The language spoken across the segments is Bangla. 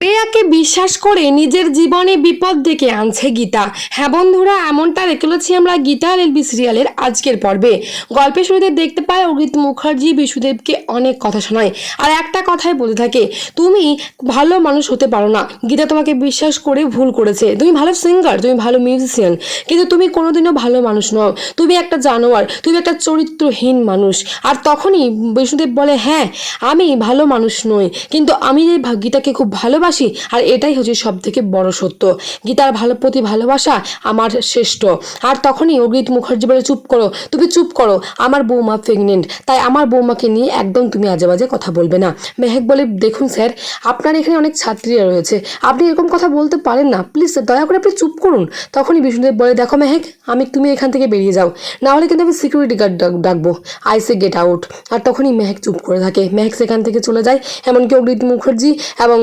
প্রেয়াকে বিশ্বাস করে নিজের জীবনে বিপদ ডেকে আনছে গীতা। হ্যাঁ বন্ধুরা, এমনটা দেখেছি আমরা গীতা এলবি সিরিয়ালের আজকের পর্বে। গল্পের শুরুতে দেখতে পাই অরিত মুখার্জি বিশুদেবকে অনেক কথা শোনায়। আর একটা কথাই বলে থাকে, তুমি ভালো মানুষ হতে পারো না। গীতা তোমাকে বিশ্বাস করে ভুল করেছে। তুমি ভালো সিঙ্গার তুমি ভালো মিউজিশিয়ান কিন্তু তুমি কোনোদিনও ভালো মানুষ নও। তুমি একটা জানোয়ার, তুমি একটা চরিত্রহীন মানুষ। আর তখনই বিষ্ণুদেব বলে হ্যাঁ আমি ভালো মানুষ নই, কিন্তু আমি ভা- গীতাকে খুব ভালোবাসি আর এটাই হচ্ছে সব থেকে বড় সত্য। গীতার ভালো প্রতি ভালোবাসা আমার শ্রেষ্ঠ। আর তখনই অগ্রিত মুখার্জি বলে, চুপ করো, তুমি চুপ করো, আমার বৌমা প্রেগনেন্ট তাই আমার বৌমাকে নিয়ে একদম তুমি আজে বাজে কথা বলবে না। মেহেক বলে, দেখুন স্যার, আপনার এখানে অনেক ছাত্রীরা রয়েছে, আপনি এরকম কথা বলতে পারেন না। প্লিজ দয়া করে আপনি চুপ করুন। তখনই বিষ্ণুদেব বলে, দেখো মেহেক, আমি তুমি এখান থেকে বেরিয়ে যাও না হলে কিন্তু আমি সিকিউরিটি গার্ড ডাকবো। আইসে গেট আউট আর তখনই মেহেক চুপ করে থাকে। মেহেক সেখান থেকে চলে যায়, এমনকি অগ্রিত মুখার্জি এবং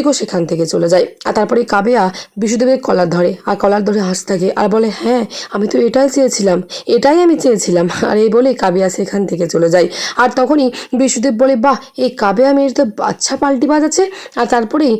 স্বস্তিকও সেখান থেকে চলে যায়। আর তারপরে কাবেয়া বিশুদেবের কলার ধরে আর কলার ধরে হাসতে থাকে আর বলে হ্যাঁ আমি তো এটাই চেয়েছিলাম এটাই আমি চেয়েছিলাম। আর এই বলে কাবেয়া সেখান থেকে চলে যায়। আর তখনই বিশুদেব বলে বাহ এই কাবেয়া মেয়ের তো বাচ্চা পাল্টি বাজাচ্ছে। আর তারপরেই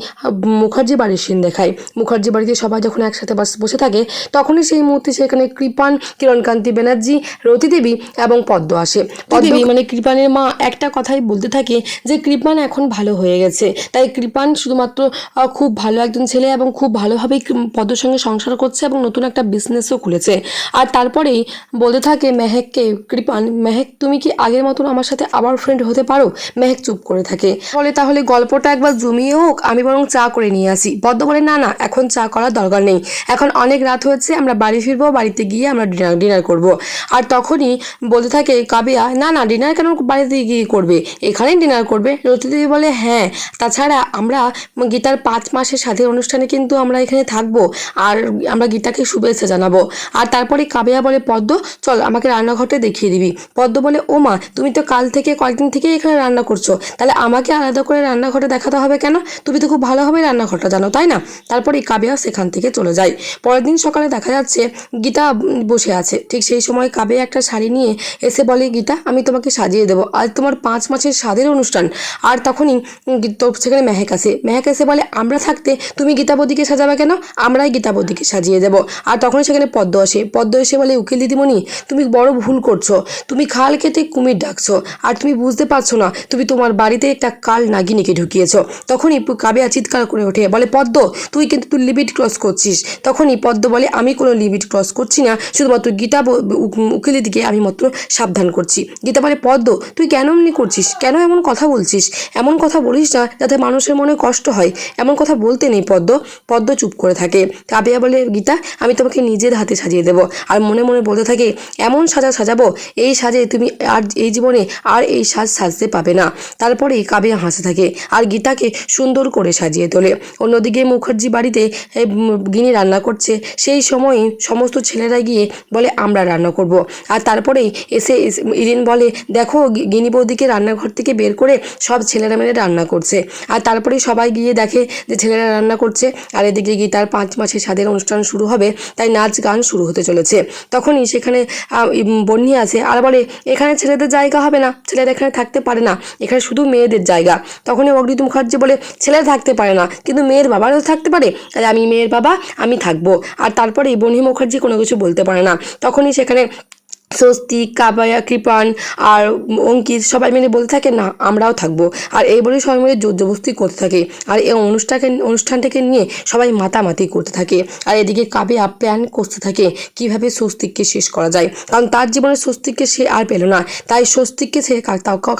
মুখার্জি বাড়ির সিন দেখায়। মুখার্জি বাড়িতে সবাই যখন একসাথে বাস- বসে থাকে তখনই সেই মুহূর্তে সেখানে কৃপান কিরণকান্তি ব্যানার্জি রতি দেবী এবং পদ্ম আসে। পদ্মদেবী মানে কৃপানের মা একটা কথাই বলতে থাকে যে কৃপান এখন ভালো হয়ে গেছে। তাই কৃপান শুধুমাত্র আহ, খুব ভালো একজন ছেলে এবং খুব ভালোভাবেই পদ্মর সঙ্গে সংসার করছে এবং নতুন একটা বিজনেসও খুলেছে। আর তারপরেই বলতে থাকে মেহেককে কৃপান মেহেক তুমি কি আগের মতন আমার সাথে আবার ফ্রেন্ড হতে পারো? মেহেক চুপ করে থাকে। বলে তাহলে গল্পটা একবার জমিয়ে হোক আমি বরং চা করে নিয়ে আসি। পদ্ম বলে না না এখন চা করার দরকার নেই। এখন অনেক রাত হয়েছে আমরা বাড়ি ফিরবো বাড়িতে গিয়ে আমরা ডিনার ডিনার করব। আর তখনই বলতে থাকে কাবিয়া না না ডিনার কেন বাড়িতে গিয়ে করবে? এখানেই ডিনার করবে? রতিদেবী বলে হ্যাঁ তাছাড়া আমরা গীতার পাঁচ মাসের সাথে অনুষ্ঠানে কিন্তু আমরা এখানে থাকব। আর আমরা গীতাকে শুভেচ্ছা জানাব। আর তারপরে কাবিয়া বলে পদ্ম, চল আমাকে রান্নাঘরটা দেখিয়ে দিবি। পদ্ম বলে, ও মা, তুমি তো কাল থেকে কয়েকদিন থেকে এখানে রান্না করছ। তাহলে আমাকে আলাদা করে রান্নাঘরে দেখাতে হবে কেন? তুমি তো খুব ভালোভাবে রান্নাঘরটা জানো, তাই না? তারপরে কাবিয়া সেখান থেকে চলে যায়। পরের দিন সকালে দেখা যাচ্ছে, গীতা বসে আছে। ঠিক সেই সময় কাবিয়া একটা শাড়ি নিয়ে এসে বলে, গীতা, আমি তোমাকে সাজিয়ে দেবো। আজ তোমার পাঁচ মাসের স্বাদের অনুষ্ঠান। আর তখনই সেখানে মেহেক আসে মেহেক এসে বলে, আমরা থাকতে তুমি গীতাবতীকে সাজাবে কেন? আমরাই গীতাবতীকে সাজিয়ে দেবো। আর তখন সেখানে পদ্ম আসে। পদ্ম এসে বলে, উকিল দিদিমণি, তুমি বড় ভুল করছ। তুমি খাল খেতে কুমির ডাকছো। আর তুমি বুঝতে পারছ না, তুমি তোমার বাড়িতে একটা কাল নাগিনীকে ঢুকিয়েছো। তখনই কাবিয়া চিৎকার করে ওঠে। বলে, পদ্ম, তুই কিন্তু তুই লিমিট ক্রস করছিস। তখনই পদ্ম বলে, আমি কোনো লিমিট ক্রস করছি না। শুধুমাত্র গীতা ব- উ- উকিলের দিকে আমি মাত্র সাবধান করছি। গীতা বলে, পদ্ম, তুই কেন এমনি করছিস? কেন এমন কথা বলছিস? এমন কথা বলিস না যাতে মানুষের মনে কষ্ট হয়। এমন কথা বলতে নেই পদ্ম। পদ্ম চুপ করে থাকে। কাবিয়া বলে, গীতা, আমি তোমাকে নিজের হাতে সাজিয়ে দেবো আর মনে মনে বলতে থাকে, এমন সাজা সাজাবো, এই সাজে তুমি আর এই জীবনে আর এই সাজ সাজতে পাবে না। তারপরেই কাবিয়া হাসে থাকে আর গীতাকে সুন্দর করে সাজিয়ে তোলে। অন্যদিকে মুখার্জি বাড়িতে গিনি রান্না করছে। সেই সময় সমস্ত ছেলেরা গিয়ে বলে, আমরা রান্না করব। আর তারপরেই এসে ইরিন বলে, দেখো গিনি বৌদিকে রান্নাঘর থেকে বের করে সব ছেলেরা মিলে রান্না করছে। আর তারপরে সবাই গিয়ে দেখে যে ছেলেরা রান্না করছে। আর এদিকে গীতার পাঁচ মাসের স্বাদের অনুষ্ঠান শুরু হবে, তাই নাচ গান শুরু হতে চলেছে। তখনই সেখানে বন্যি আছে আর বলে, এখানে ছেলেদের জায়গা হবে না। ছেলেরা এখানে থাকতে পারে না। এখানে শুধু মেয়েদের জায়গা। তখনই অগ্নিত মুখার্জি বলে, ছেলেরা থাকতে পারে না, কিন্তু মেয়ের বাবারও থাকতে পারে। তাই আমি মেয়ের বাবা, আমি থাকব। আর তারপরে বনি মুখার্জি কোনো কিছু বলতে পারে না। তখনই সেখানে স্বস্তিক কাবায়া কৃপান আর অঙ্কিত সবাই মিলে বলতে থাকে, না, আমরাও থাকব। আর এই সবাই মিলে জোর জবস্তি করতে থাকে। আর এই অনুষ্ঠানকে অনুষ্ঠানটাকে নিয়ে সবাই মাতামাতি করতে থাকে। আর এদিকে কাবিয়া প্ল্যান করতে থাকে কীভাবে স্বস্তিককে শেষ করা যায়। কারণ তার জীবনে স্বস্তিককে সে আর পেল না। তাই স্বস্তিককে সে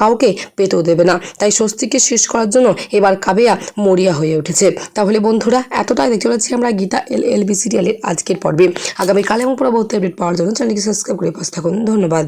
কাউকে পেতেও দেবে না। তাই স্বস্তিককে শেষ করার জন্য এবার কাবিয়া মরিয়া হয়ে উঠেছে। তাহলে বন্ধুরা, এতটাই দেখতে চলেছি আমরা গীতা এল, এলবি সিরিয়ালের আজকের পর্বে। আগামীকাল এবং পরবর্তী আপডেট পাওয়ার জন্য চ্যানেলকে সাবস্ক্রাইব করে পাশে থাকুন। ধন্যবাদ।